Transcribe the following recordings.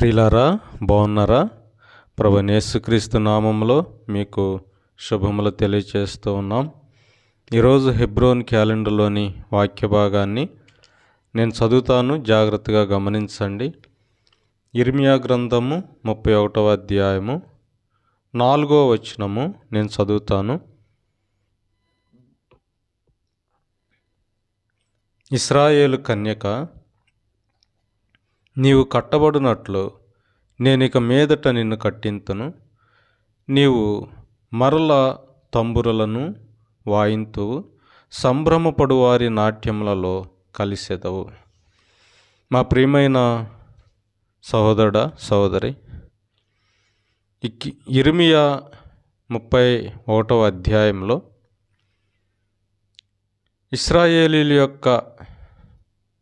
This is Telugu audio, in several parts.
ప్రియులారా బాగున్నారా? ప్రభు యేసుక్రీస్తు నామంలో మీకు శుభములు తెలియచేస్తూ ఉన్నాం. ఈరోజు హెబ్రోన్ క్యాలెండర్లోని వాక్య భాగాన్ని నేను చదువుతాను. జాగ్రత్తగా గమనించండి. ఇర్మియా గ్రంథము ముప్పై ఒకటవ అధ్యాయము నాలుగో వచనము నేను చదువుతాను. ఇస్రాయేలు కన్యక నీవు కట్టబడినట్లు నేను ఇక మీదట నిన్ను కట్టింతును. నీవు మరల తంబురలను వాయింతువు సంభ్రమపడు వారి నాట్యములలో కలిసెదవు. మా ప్రియమైన సహోదరుడ సహోదరి ఇక్కి ముప్పై ఒకటవ అధ్యాయంలో ఇస్రాయేలీల యొక్క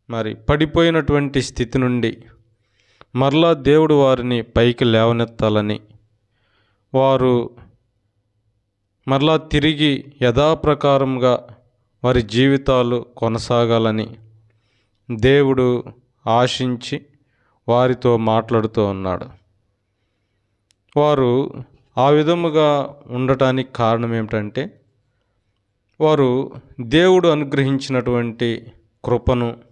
మరి పడిపోయినటువంటి స్థితి నుండి మరలా దేవుడు వారిని పైకి లేవనెత్తాలని. వారు మరలా తిరిగి యథాప్రకారంగా వారి జీవితాలు కొనసాగాలని దేవుడు ఆశించి వారితో మాట్లాడుతూ ఉన్నాడు. వారు ఆ విధముగా ఉండటానికి కారణం ఏమిటంటే వారు దేవుడు అనుగ్రహించినటువంటి కృపను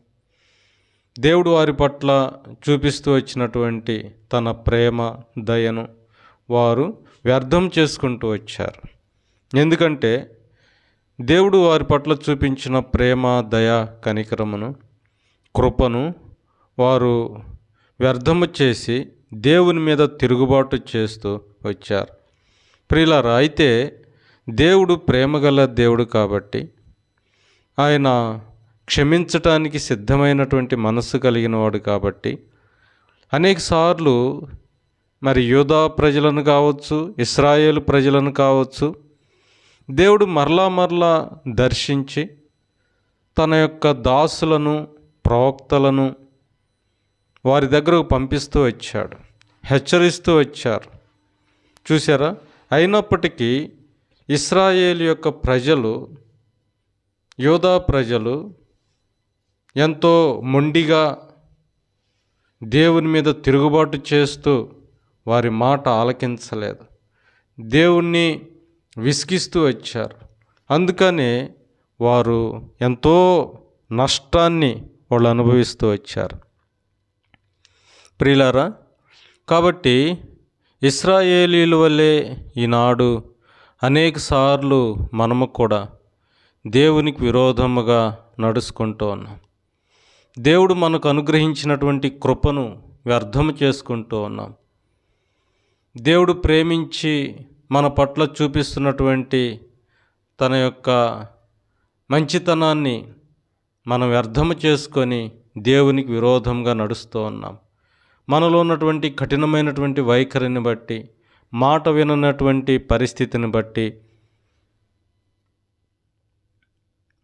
దేవుడు వారి పట్ల చూపిస్తూ వచ్చినటువంటి తన ప్రేమ దయను వారు వ్యర్థం చేసుకుంటూ వచ్చారు. ఎందుకంటే దేవుడు వారి పట్ల చూపించిన ప్రేమ దయ కనికరమును కృపను వారు వ్యర్థము చేసి దేవుని మీద తిరుగుబాటు చేస్తూ వచ్చారు. ప్రియులారా అయితే దేవుడు ప్రేమగల దేవుడు కాబట్టి ఆయన క్షమించటానికి సిద్ధమైనటువంటి మనస్సు కలిగిన వాడు కాబట్టి అనేక సార్లు మరి యూదా ప్రజలను కావచ్చు ఇస్రాయేల్ ప్రజలను కావచ్చు దేవుడు మరలా మరలా దర్శించి తన యొక్క దాసులను ప్రవక్తలను వారి దగ్గరకు పంపిస్తూ వచ్చాడు హెచ్చరిస్తూ వచ్చారు. చూసారా అయినప్పటికీ ఇస్రాయేల్ యొక్క ప్రజలు యోధా ప్రజలు ఎంతో మొండిగా దేవుని మీద తిరుగుబాటు చేస్తూ వారి మాట ఆలకించలేదు. దేవుణ్ణి విసిగిస్తూ వచ్చారు. అందుకనే వారు ఎంతో నష్టాన్ని వాళ్ళు అనుభవిస్తూ వచ్చారు. ప్రియులారా కాబట్టి ఇస్రాయేలీల వల్లే ఈనాడు అనేక సార్లు మనము కూడా దేవునికి విరోధముగా నడుచుకుంటూ ఉన్నాం. దేవుడు మనకు అనుగ్రహించినటువంటి కృపను వ్యర్థం చేసుకుంటూ ఉన్నాం. దేవుడు ప్రేమించి మన పట్ల చూపిస్తున్నటువంటి తన యొక్క మంచితనాన్ని మనం వ్యర్థము చేసుకొని దేవునికి విరోధంగా నడుస్తూ ఉన్నాం. మనలో ఉన్నటువంటి కఠినమైనటువంటి వైఖరిని బట్టి మాట విననటువంటి పరిస్థితిని బట్టి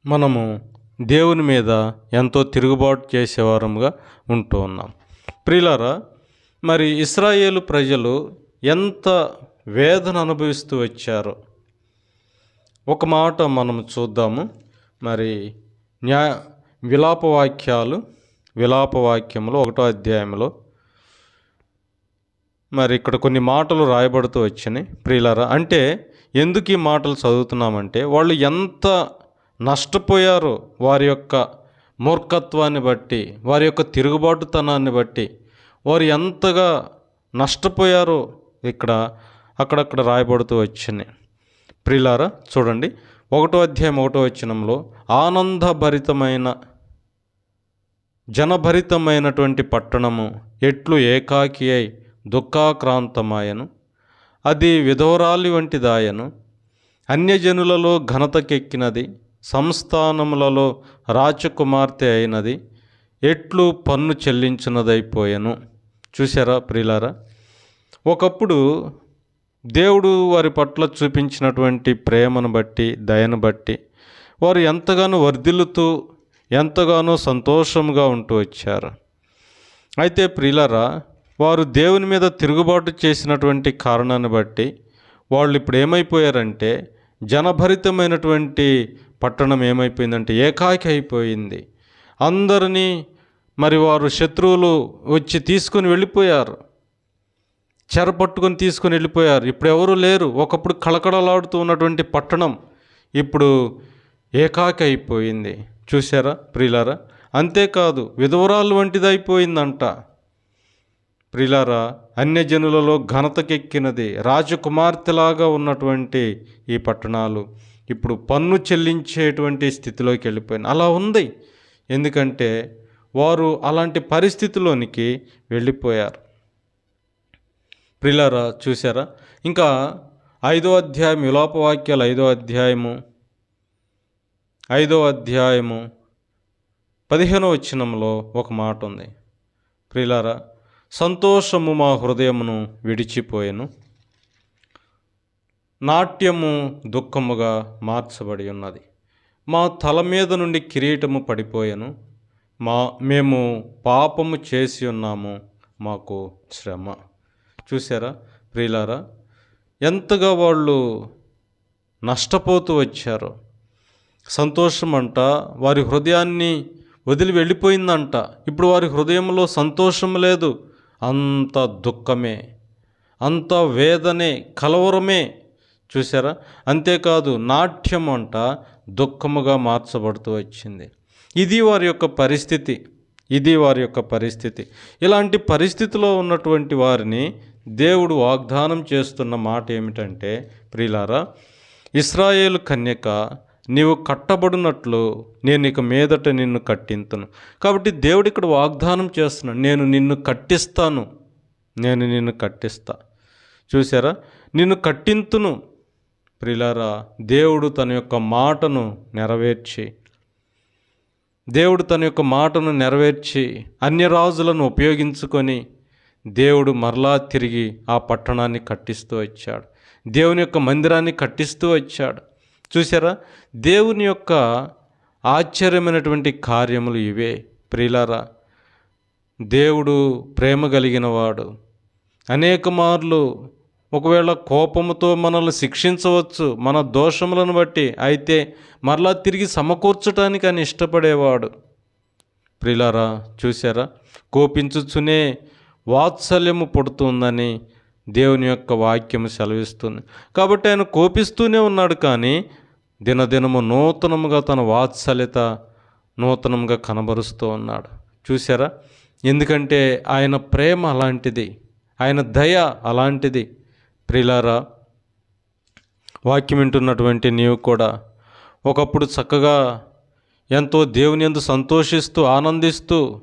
మనము దేవుని మీద ఎంతో తిరుగుబాటు చేసేవారముగా ఉంటూ ఉన్నాం. ప్రియులారా మరి ఇస్రాయేలు ప్రజలు ఎంత వేదన అనుభవిస్తూ వచ్చారో ఒక మాట మనం చూద్దాము. మరి న్యాయ విలాపవాక్యాలు విలాపవాక్యములు ఒకటో అధ్యాయంలో మరి ఇక్కడ కొన్ని మాటలు రాయబడుతూ వచ్చినాయి. ప్రియులారా అంటే ఎందుకు ఈ మాటలు చదువుతున్నామంటే వాళ్ళు ఎంత నష్టపోయారు వారి యొక్క మూర్ఖత్వాన్ని బట్టి వారి యొక్క తిరుగుబాటుతనాన్ని బట్టి. వారు ఎంతగా నష్టపోయారో ఇక్కడ అక్కడక్కడ రాయబడుతూ వచ్చింది. ప్రిలారా చూడండి. ఒకటో అధ్యాయం ఒకటో వచనంలో ఆనందభరితమైన జనభరితమైనటువంటి పట్టణము ఎట్లు ఏకాకి అయి దుఃఖాక్రాంతమాయను. అది విధవరాలి వంటిదాయను అన్యజనులలో ఘనతకెక్కినది సంస్థానములలో రాజకుమార్తె అయినది ఎట్లు పన్ను చెల్లించినదైపోయాను. చూసారా ప్రియులారా? ఒకప్పుడు దేవుడు వారి పట్ల చూపించినటువంటి ప్రేమను బట్టి దయను బట్టి వారు ఎంతగానో వర్ధిల్లుతూ ఎంతగానో సంతోషంగా ఉంటూ వచ్చారు. అయితే ప్రియులరా వారు దేవుని మీద తిరుగుబాటు చేసినటువంటి కారణాన్ని బట్టి వాళ్ళు ఇప్పుడు ఏమైపోయారంటే జనభరితమైనటువంటి పట్టణం ఏమైపోయిందంటే ఏకాకి అయిపోయింది. అందరినీ మరి వారు శత్రువులు వచ్చి తీసుకుని వెళ్ళిపోయారు. చెర పట్టుకొని తీసుకొని వెళ్ళిపోయారు. ఇప్పుడు ఎవరు లేరు. ఒకప్పుడు కళకళలాడుతూ ఉన్నటువంటి పట్టణం ఇప్పుడు ఏకాకి అయిపోయింది. చూసారా ప్రియులారా? అంతేకాదు విధవరాలు వంటిది అయిపోయిందంట ప్రిలారా అన్యజనులలో ఘనతకెక్కినది రాజకుమార్తెలాగా ఉన్నటువంటి ఈ పట్టణాలు. ఇప్పుడు పన్ను చెల్లించేటువంటి స్థితిలోకి వెళ్ళిపోయింది. అలా ఉంది. ఎందుకంటే వారు అలాంటి పరిస్థితిలోనికి వెళ్ళిపోయారు. ప్రిలారా చూసారా ఇంకా ఐదో అధ్యాయం విలోపవాక్యాలు ఐదో అధ్యాయము ఐదో అధ్యాయము పదిహేనో వచనంలో ఒక మాట ఉంది. ప్రిలారా సంతోషము మా హృదయమును విడిచిపోయాను. నాట్యము దుఃఖముగా మార్చబడి ఉన్నది. మా తల మీద నుండి కిరీటము పడిపోయెను. మా మేము పాపము చేసి ఉన్నాము మాకు శ్రమ. చూసారా ప్రియులారా? ఎంతగా వాళ్ళు నష్టపోతూ వచ్చారు. సంతోషం అంట వారి హృదయాన్ని వదిలి వెళ్ళిపోయిందంట. ఇప్పుడు వారి హృదయంలో సంతోషం లేదు. అంత దుఃఖమే అంత వేదనే కలవరమే చూసారా అంతేకాదు నాట్యం అంట దుఃఖముగా మార్చబడుతూ వచ్చింది. ఇది వారి యొక్క పరిస్థితి. ఇది వారి యొక్క పరిస్థితి. ఇలాంటి పరిస్థితిలో ఉన్నటువంటి వారిని దేవుడు వాగ్దానం చేస్తున్న మాట ఏమిటంటే ప్రియులారా ఇస్రాయేల్ కన్యక నీవు కట్టబడినట్లు నేను ఇక మీదట నిన్ను కట్టింతును. కాబట్టి దేవుడు ఇక్కడ వాగ్దానం చేస్తున్నాను నేను నిన్ను కట్టిస్తాను. నేను నిన్ను కట్టిస్తా. చూసారా నిన్ను కట్టింతును. ప్రిలారా దేవుడు తన యొక్క మాటను నెరవేర్చి. దేవుడు తన యొక్క మాటను నెరవేర్చి అన్యరాజులను ఉపయోగించుకొని దేవుడు మరలా తిరిగి ఆ పట్టణాన్ని కట్టిస్తూ వచ్చాడు. దేవుని యొక్క మందిరాన్ని కట్టిస్తూ వచ్చాడు. చూసారా దేవుని యొక్క ఆశ్చర్యమైనటువంటి కార్యములు ఇవే. ప్రిలారా దేవుడు ప్రేమ కలిగిన వాడు అనేక మార్లు ఒకవేళ కోపముతో మనల్ని శిక్షించవచ్చు మన దోషములను బట్టి. అయితే మరలా తిరిగి సమకూర్చడానికి అని ఇష్టపడేవాడు. ప్రిలారా చూసారా కోపించుచునే వాత్సల్యము పుడుతుందని దేవుని యొక్క వాక్యము సెలవిస్తుంది. కాబట్టి ఆయన కోపిస్తూనే ఉన్నాడు కానీ దినదినము నూతనముగా తన వాత్సల్యత నూతనంగా కనబరుస్తూ ఉన్నాడు. చూసారా ఎందుకంటే ఆయన ప్రేమ అలాంటిది. ఆయన దయ అలాంటిది. ప్రిలారా వాక్యం వింటున్నటువంటి నీవు కూడా ఒకప్పుడు చక్కగా ఎంతో దేవుని ఎందు సంతోషిస్తూ ఆనందిస్తూ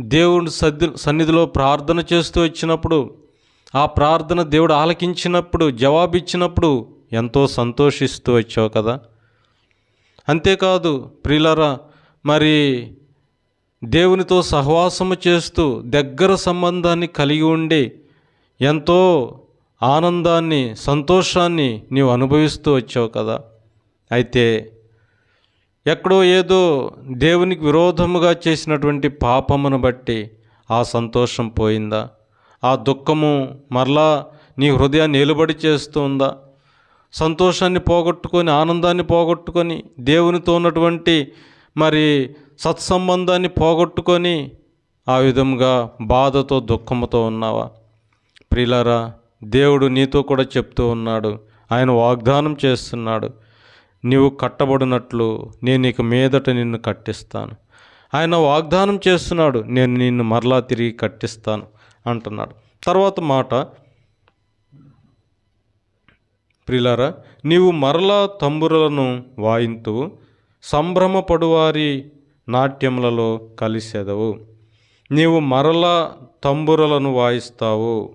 దేవుని సద్ది సన్నిధిలో ప్రార్థన చేస్తూ వచ్చినప్పుడు ఆ ప్రార్థన దేవుడు ఆలకించినప్పుడు జవాబిచ్చినప్పుడు ఎంతో సంతోషిస్తూ వచ్చావు కదా? అంతేకాదు ప్రియులరా మరి దేవునితో సహవాసము చేస్తూ దగ్గర సంబంధాన్ని కలిగి ఉండి ఎంతో ఆనందాన్ని సంతోషాన్ని నీవు అనుభవిస్తూ వచ్చావు కదా. అయితే ఎక్కడో ఏదో దేవునికి విరోధముగా చేసినటువంటి పాపమును బట్టి ఆ సంతోషం పోయిందా? ఆ దుఃఖము మరలా నీ హృదయాన్ని నిలబడి చేస్తుందా సంతోషాన్ని పోగొట్టుకొని ఆనందాన్ని పోగొట్టుకొని దేవునితో ఉన్నటువంటి మరి సత్సంబంధాన్ని పోగొట్టుకొని ఆ విధంగా బాధతో దుఃఖముతో ఉన్నావా? ప్రిలారా దేవుడు నీతో కూడా చెప్తూ ఉన్నాడు. ఆయన వాగ్దానం చేస్తున్నాడు. నీవు కట్టబడినట్లు నేను ఇక మీదట నిన్ను కట్టిస్తాను. ఆయన వాగ్దానం చేస్తున్నాడు. నేను నిన్ను మరలా తిరిగి కట్టిస్తాను అంటున్నాడు. తర్వాత మాట. ప్రిలారా నీవు మరలా తంబురలను వాయింతు సంభ్రమపడువారి నాట్యములలో కలిసెదవు. నీవు మరలా తంబురలను వాయిస్తావు.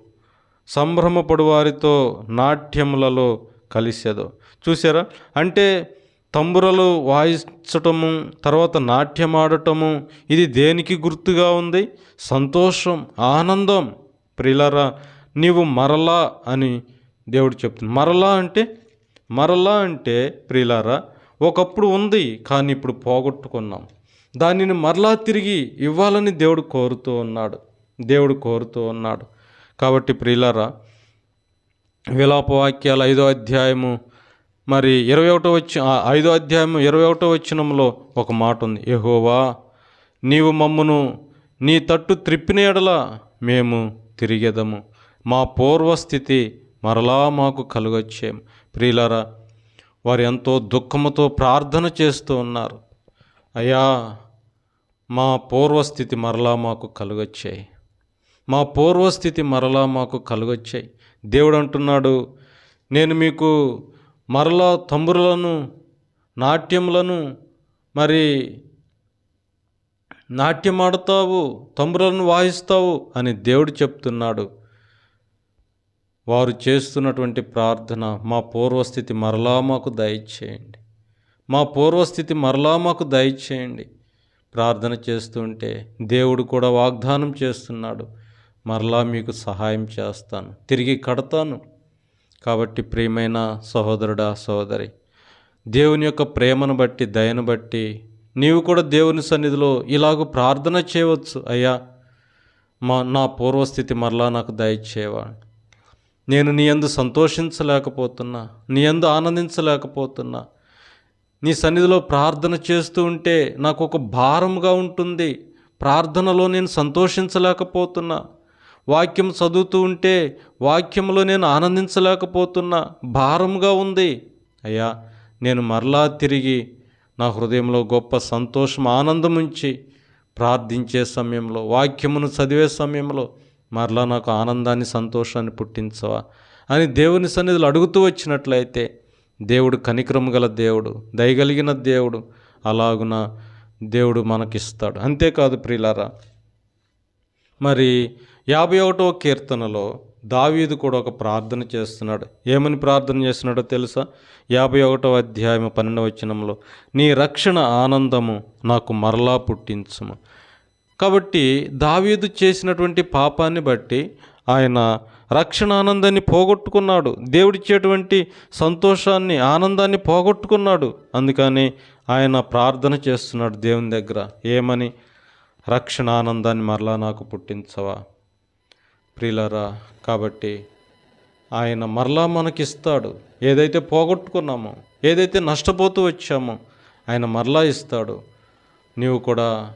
సంభ్రమపడువారితో నాట్యములలో కలిసేదో. చూసారా అంటే తంబురలు వాయించటము తర్వాత నాట్యం ఆడటము ఇది దేనికి గుర్తుగా ఉంది? సంతోషం ఆనందం. ప్రిలరా నీవు మరలా అని దేవుడు చెప్తుంది మరలా అంటే మరలా అంటే ప్రిలరా ఒకప్పుడు ఉంది కానీ ఇప్పుడు పోగొట్టుకున్నాం. దానిని మరలా తిరిగి ఇవ్వాలని దేవుడు కోరుతూ ఉన్నాడు. దేవుడు కోరుతూ ఉన్నాడు. కాబట్టి ప్రియులారా విలాపవాక్యాలు ఐదో అధ్యాయము మరి ఇరవై ఒకటో వచ్చి ఐదో అధ్యాయము ఇరవై ఒకటో వచ్చినంలో ఒక మాట ఉంది. ఏహోవా నీవు మమ్మును నీ తట్టు త్రిప్పిన ఎడల మేము తిరిగేదము. మా పూర్వస్థితి మరలా మాకు కలుగొచ్చేం ప్రియులారా వారు ఎంతో దుఃఖముతో ప్రార్థన చేస్తూ ఉన్నారు. అయ్యా మా పూర్వస్థితి మరలా మాకు కలుగొచ్చాయి. మా పూర్వస్థితి మరలా మాకు కలుగొచ్చాయి. దేవుడు అంటున్నాడు నేను మీకు మరలా తంబురులను నాట్యములను మరి నాట్యం ఆడతావు తంబులను వాయిస్తావు అని దేవుడు చెప్తున్నాడు. వారు చేస్తున్నటువంటి ప్రార్థన మా పూర్వస్థితి మరలా మాకు దయచేయండి. మా పూర్వస్థితి మరలా మాకు దయచేయండి. ప్రార్థన చేస్తుంటే దేవుడు కూడా వాగ్దానం చేస్తున్నాడు. మరలా మీకు సహాయం చేస్తాను. తిరిగి కడతాను. కాబట్టి ప్రియమైన సహోదరుడా సహోదరి దేవుని యొక్క ప్రేమను బట్టి దయను బట్టి నీవు కూడా దేవుని సన్నిధిలో ఇలాగ ప్రార్థన చేయవచ్చు. అయ్యా మా నా పూర్వస్థితి మరలా నాకు దయచేవా నేను నీ ఎందు సంతోషించలేకపోతున్నా. నీ ఎందు ఆనందించలేకపోతున్నా. నీ సన్నిధిలో ప్రార్థన చేస్తూ ఉంటే నాకు ఒక భారంగా ఉంటుంది. ప్రార్థనలో నేను సంతోషించలేకపోతున్నా. వాక్యం చదువుతూ ఉంటే వాక్యంలో నేను ఆనందించలేకపోతున్నా భారంగా ఉంది. అయ్యా నేను మరలా తిరిగి నా హృదయంలో గొప్ప సంతోషం ఆనందం ఉంచి ప్రార్థించే సమయంలో వాక్యమును చదివే సమయంలో మరలా నాకు ఆనందాన్ని సంతోషాన్ని పుట్టించవా అని దేవుని సన్నిధిలో అడుగుతూ వచ్చినట్లయితే దేవుడు కనికరం గల దేవుడు దయగలిగిన దేవుడు అలాగున దేవుడు మనకిస్తాడు. అంతేకాదు ప్రియులారా మరి యాభై ఒకటో కీర్తనలో దావీదు కూడా ఒక ప్రార్థన చేస్తున్నాడు. ఏమని ప్రార్థన చేస్తున్నాడో తెలుసా? యాభై ఒకటవ అధ్యాయం పన్నెండవ వచనంలో నీ రక్షణ ఆనందము నాకు మరలా పుట్టించుము. కాబట్టి దావీదు చేసినటువంటి పాపాన్ని బట్టి ఆయన రక్షణ ఆనందాన్ని పోగొట్టుకున్నాడు దేవుడిచ్చేటువంటి సంతోషాన్ని ఆనందాన్ని పోగొట్టుకున్నాడు. అందుకని ఆయన ప్రార్థన చేస్తున్నాడు దేవుని దగ్గర. ఏమని? రక్షణ ఆనందాన్ని మరలా నాకు పుట్టించవా? ప్రియులరా కాబట్టి ఆయన మరలా మనకిస్తాడు. ఏదైతే పోగొట్టుకున్నామో ఏదైతే నష్టపోతూ వచ్చామో ఆయన మరలా ఇస్తాడు. నీవు కూడా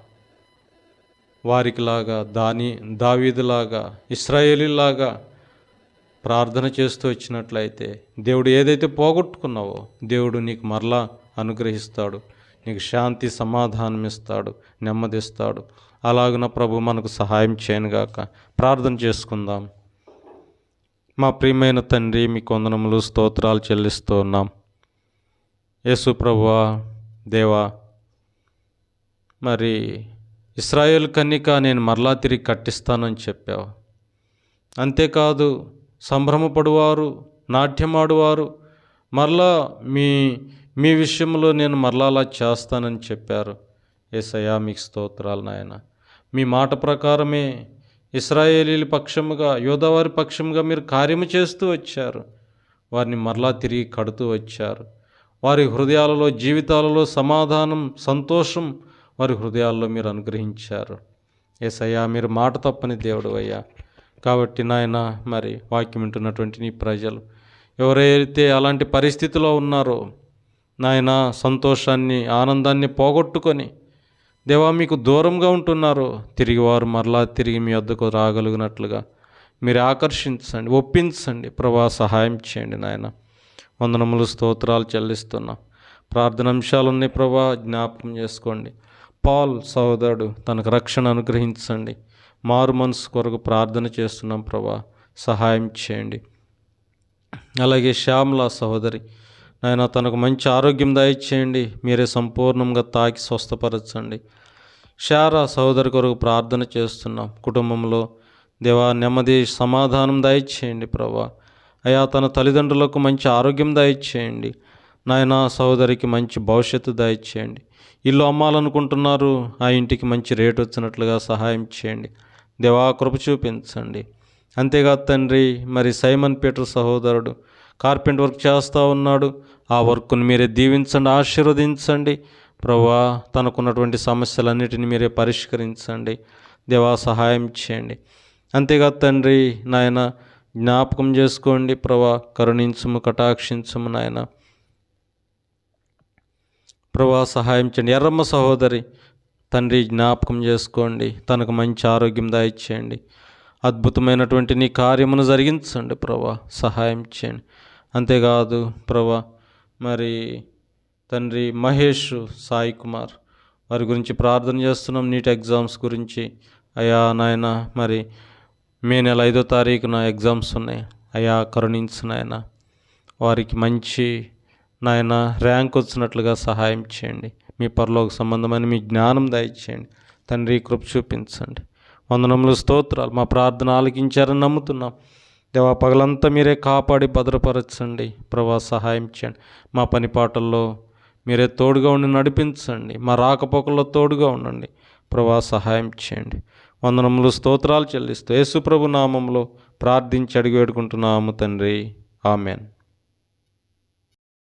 వారికిలాగా దాని దావీదులాగా ఇస్రాయేలీలాగా ప్రార్థన చేస్తూ వచ్చినట్లయితే దేవుడు ఏదైతే పోగొట్టుకున్నావో దేవుడు నీకు మరలా అనుగ్రహిస్తాడు. నీకు శాంతి సమాధానం ఇస్తాడు నెమ్మదిస్తాడు. అలాగున ప్రభు మనకు సహాయం చేయనుగాక ప్రార్థన చేసుకుందాం. మా ప్రియమైన తండ్రి మీ కొందనములు స్తోత్రాలు చెల్లిస్తూ ఉన్నాం. యేసు ప్రభువా దేవా మరి ఇస్రాయేల్ కన్నిక నేను మరలా తిరిగి కట్టిస్తానని చెప్పావు. అంతేకాదు సంభ్రమపడువారు నాట్యమాడువారు మరలా మీ మీ విషయంలో నేను మరలా అలా చేస్తానని చెప్పారు. ఏసయ్యా మీకు స్తోత్రాలు నాయన. మీ మాట ప్రకారమే ఇస్రాయేలీల పక్షముగా యోధవారి పక్షముగా మీరు కార్యము చేస్తూ వచ్చారు. వారిని మరలా తిరిగి కడుతూ వచ్చారు. వారి హృదయాలలో జీవితాలలో సమాధానం సంతోషం వారి హృదయాల్లో మీరు అనుగ్రహించారు. ఏసయ్యా మీరు మాట తప్పని దేవుడు అయ్యా. కాబట్టి నాయన మరి వాక్యం వింటున్నటువంటి నీ ప్రజలు ఎవరైతే అలాంటి పరిస్థితిలో ఉన్నారో నాయన సంతోషాన్ని ఆనందాన్ని పోగొట్టుకొని దేవా మీకు దూరంగా ఉంటున్నారు. తిరిగి వారు మరలా తిరిగి మీ వద్దకు రాగలిగినట్లుగా మీరు ఆకర్షించండి ఒప్పించండి. ప్రభా సహాయం చేయండి నాయన. వందనములు స్తోత్రాలు చెల్లిస్తున్నాం. ప్రార్థన అంశాలు ఉన్నాయి ప్రభా జ్ఞాపకం చేసుకోండి. పాల్ సహోదరుడు తనకు రక్షణ అనుగ్రహించండి. మారు మనసు కొరకు ప్రార్థన చేస్తున్నాం ప్రభా సహాయం చేయండి. అలాగే శ్యామల సహోదరి నాయన తనకు మంచి ఆరోగ్యం దయచేయండి. మీరే సంపూర్ణంగా తాకి స్వస్థపరచండి. శారా సహోదరి కొరకు ప్రార్థన చేస్తున్నాం. కుటుంబంలో దేవా నెమ్మది సమాధానం దయచేయండి ప్రభా. అయా తన తల్లిదండ్రులకు మంచి ఆరోగ్యం దయచేయండి. నాయన సహోదరికి మంచి భవిష్యత్తు దయచేయండి. ఇల్లు అమ్మాలనుకుంటున్నారు. ఆ ఇంటికి మంచి రేటు వచ్చినట్లుగా సహాయం చేయండి. దేవా కృప చూపించండి. అంతేకాదు తండ్రి మరి సైమన్ పీటర్ సహోదరుడు కార్పెంట్ వర్క్ చేస్తూ ఉన్నాడు. ఆ వర్క్ను మీరే దీవించండి ఆశీర్వదించండి. ప్రభా తనకున్నటువంటి సమస్యలన్నిటిని మీరే పరిష్కరించండి. దేవా సహాయం చేయండి. అంతేకాదు తండ్రి నాయన జ్ఞాపకం చేసుకోండి. ప్రభా కరుణించుము కటాక్షించుము నాయన. ప్రభా సహాయం చేయండి. ఎర్రమ్మ సహోదరి తండ్రి జ్ఞాపకం చేసుకోండి. తనకు మంచి ఆరోగ్యం దయచేయండి. అద్భుతమైనటువంటి నీ కార్యమును జరిగించండి. ప్రభా సహాయం చేయండి. అంతేకాదు ప్రభా మరి తండ్రి మహేష్ సాయి కుమార్ వారి గురించి ప్రార్థన చేస్తున్నాం నీట్ ఎగ్జామ్స్ గురించి. అయ్యా నాయన మరి మే నెల ఐదో తారీఖున ఎగ్జామ్స్ ఉన్నాయి. అయా కరుణించు నాయన. వారికి మంచి నాయన ర్యాంక్ వచ్చినట్లుగా సహాయం చేయండి. మీ పరలోక సంబంధమైన మీ జ్ఞానం దయచేయండి. తండ్రి కృప చూపించండి. వందనములు స్తోత్రాలు మా ప్రార్థన ఆలకించారని నమ్ముతున్నాం. దేవా పగలంతా మీరే కాపాడి భద్రపరచండి. ప్రభా సహాయం చేయండి. మా పని పాటల్లో మీరే తోడుగా ఉండి నడిపించండి. మా రాకపోకల్లో తోడుగా ఉండండి. ప్రభా సహాయం చేయండి. వందనములు స్తోత్రాలు చెల్లిస్తూ యేసుప్రభు నామంలో ప్రార్థించి అడిగి వేడుకుంటున్నాము తండ్రి. ఆమెన్.